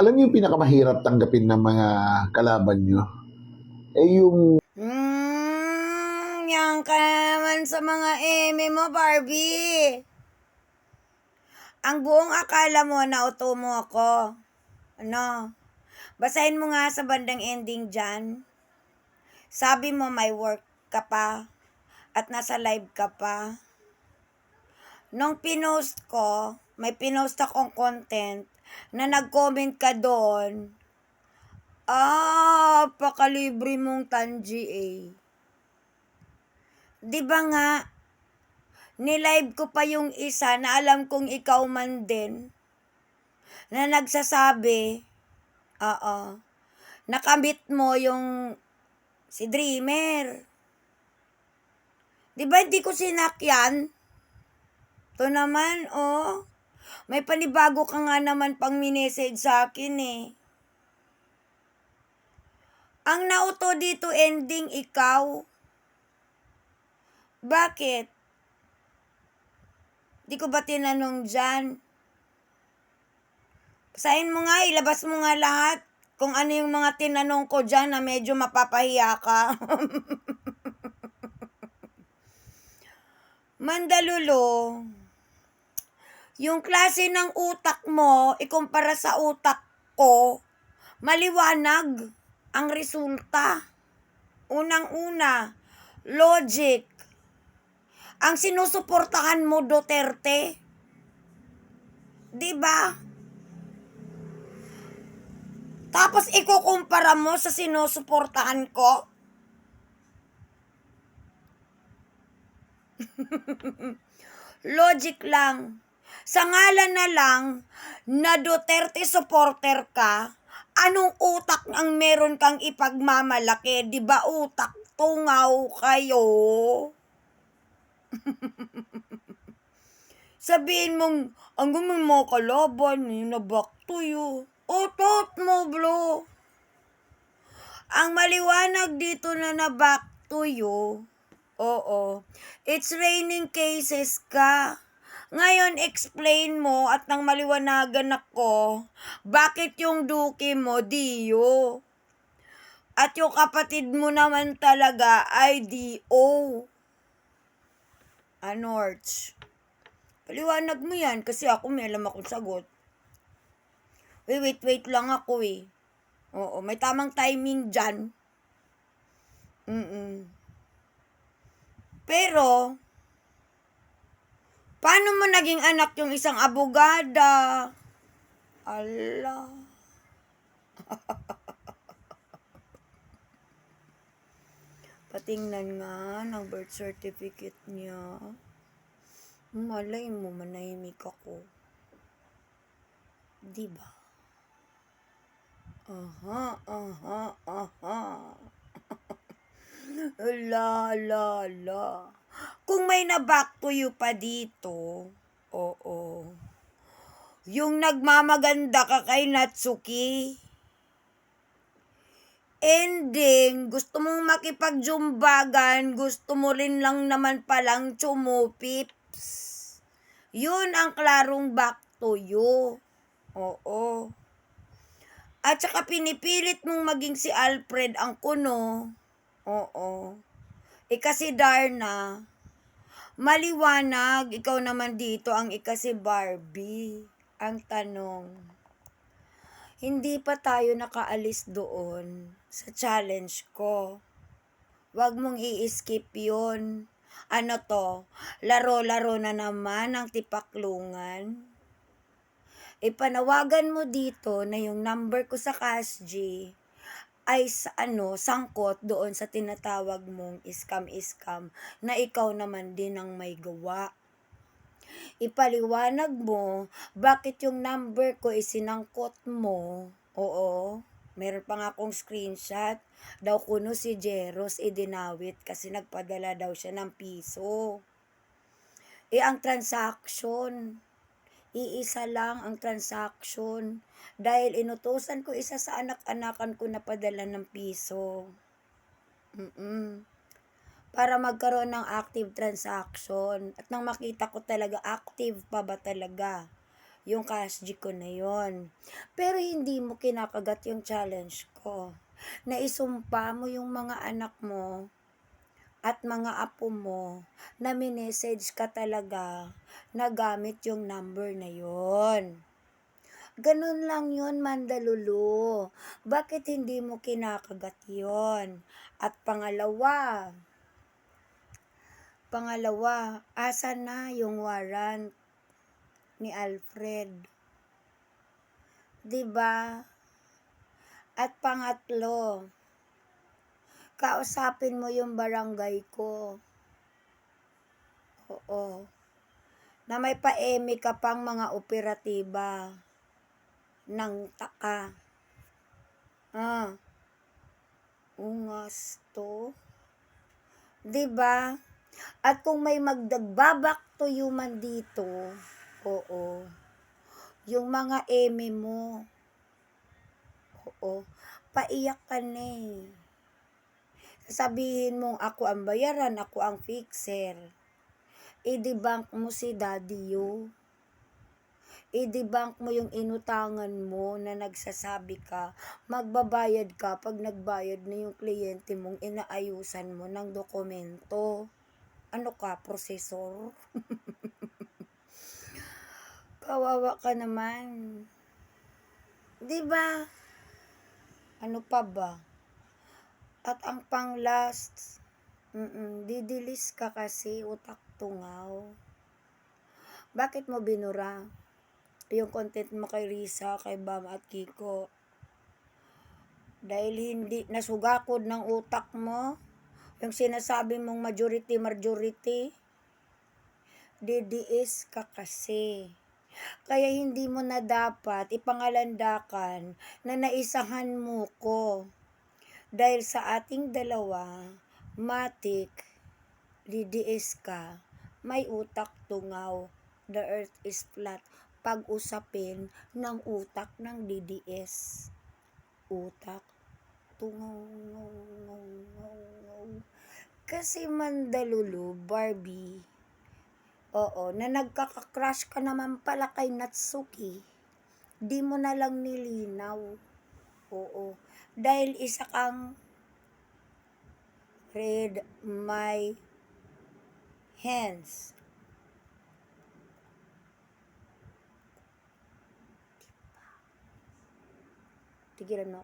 Alam niyo yung pinakamahirap tanggapin ng mga kalaban niyo? Eh yung Hmm, yan ka naman sa mga eme mo, Barbie. Ang buong akala mo na mo ako. Ano? Basahin mo nga sa bandang ending dyan. Sabi mo may work ka pa at nasa live ka pa. Nung pinost ko, may pinost akong content na nag-comment ka doon. Ah, pakalibre mong tanji eh. Di ba nga, nilive ko pa yung isa na alam kong ikaw man din, na nagsasabi, oo, nakamit mo yung si Dreamer. Di ba hindi ko sinakyan? To naman, oh. May panibago ka nga naman pang minesage sa akin eh. Ang nauto dito ending ikaw. Bakit? Di ko ba tinanong dyan? Basahin mo nga, ilabas mo nga lahat. Kung ano yung mga tinanong ko dyan na medyo mapapahiya ka. Mandalulo, yung klase ng utak mo, ikumpara sa utak ko, maliwanag ang resulta. Unang-una, logic. Ang sinusuportahan mo, Duterte. Di ba? Tapos ikukumpara mo sa sinusuportahan ko? Logic lang. Sa ngalan na lang na Duterte supporter ka, anong utak ang meron kang ipagmamalaki? Di ba utak tungaw kayo? Sabihin mong, ang gumang mga kalaban, yun na back to you. Utot mo, bro. Ang maliwanag dito na na back to you, oo, it's raining cases ka. Ngayon, explain mo at nang maliwanagan ako, bakit yung duki mo, Dio? At yung kapatid mo naman talaga ay D.O. Anorch. Paliwanag mo yan kasi ako may alam akong sagot. Wait, wait, wait lang ako eh. Oo, may tamang timing dyan. Mm Pero, paano mo naging anak yung isang abogada? Allah. Patingnan nga ng birth certificate niya. Malay mo, manahimik ako. Di ba? Aha, aha, aha. la, la, la. Kung may na-back to you pa dito, oo. Yung nagmamaganda ka kay Natsuki, ending, gusto mong makipagjumbagan, gusto mo rin lang naman palang chumupips. Yun ang klarong back to you. Oo. At saka pinipilit mong maging si Alfred ang kuno. Oo. Eh kasi Darna, maliwanag, ikaw naman dito ang ikasi Barbie. Ang tanong, hindi pa tayo nakaalis doon sa challenge ko. Huwag mong i-skip yun. Ano to? Laro-laro na naman ang tipaklungan. Ipanawagan mo dito na yung number ko sa CashG ay sa ano, sangkot doon sa tinatawag mong iskam-iskam na ikaw naman din ang may gawa. Ipaliwanag mo bakit yung number ko isinangkot mo. Oo, meron pa nga akong screenshot. Daw kuno si Jeros idinawit kasi nagpadala daw siya ng piso. Eh, ang transaction, iisa lang ang transaction dahil inutusan ko isa sa anak-anakan ko na padala ng piso. Mm-mm. Para magkaroon ng active transaction at nang makita ko talaga active pa ba talaga yung kasji ko na yon. Pero hindi mo kinakagat yung challenge ko. Na isumpa mo yung mga anak mo at mga apo mo na minessage ka talaga na gamit yung number na yon. Ganun lang yun, Mandalulu. Bakit hindi mo kinakagat yon? At pangalawa, pangalawa, asa na yung warrant ni Alfred? 'Di ba? At pangatlo, kausapin mo yung barangay ko. Oo. Na may paemi ka pang mga operatiba ng taka. Ah. Ungas to. 'Di ba? At kung may magdagbabak to you man dito, oo. Yung mga eme mo, oo, paiyak ka na eh. Sasabihin mong ako ang bayaran, ako ang fixer. I-debunk mo si Daddy Yo. I-debunk mo yung inutangan mo na nagsasabi ka, magbabayad ka pag nagbayad na yung kliyente mong inaayusan mo ng dokumento. Ano ka, prosesor? Kawawa ka naman. 'Di ba? Ano pa ba? At ang pang last, mm didilis ka kasi utak tungaw. Bakit mo binura? Yung content mo kay Risa, kay Bam at Kiko. Dahil hindi nasugakod ng utak mo, yung sinasabi mong majority, majority, DDS ka kasi. Kaya hindi mo na dapat ipangalandakan na naisahan mo ko. Dahil sa ating dalawa, matik, ka, may utak tungaw. The earth is flat. Pag-usapin ng utak ng DDS. Utak tungaw. Kasi Mandalulu, Barbie, Oo, na nagkaka-crush ka naman pala kay Natsuki. Di mo na lang nilinaw. Oo. Dahil isa kang read my hands. Tigilan mo.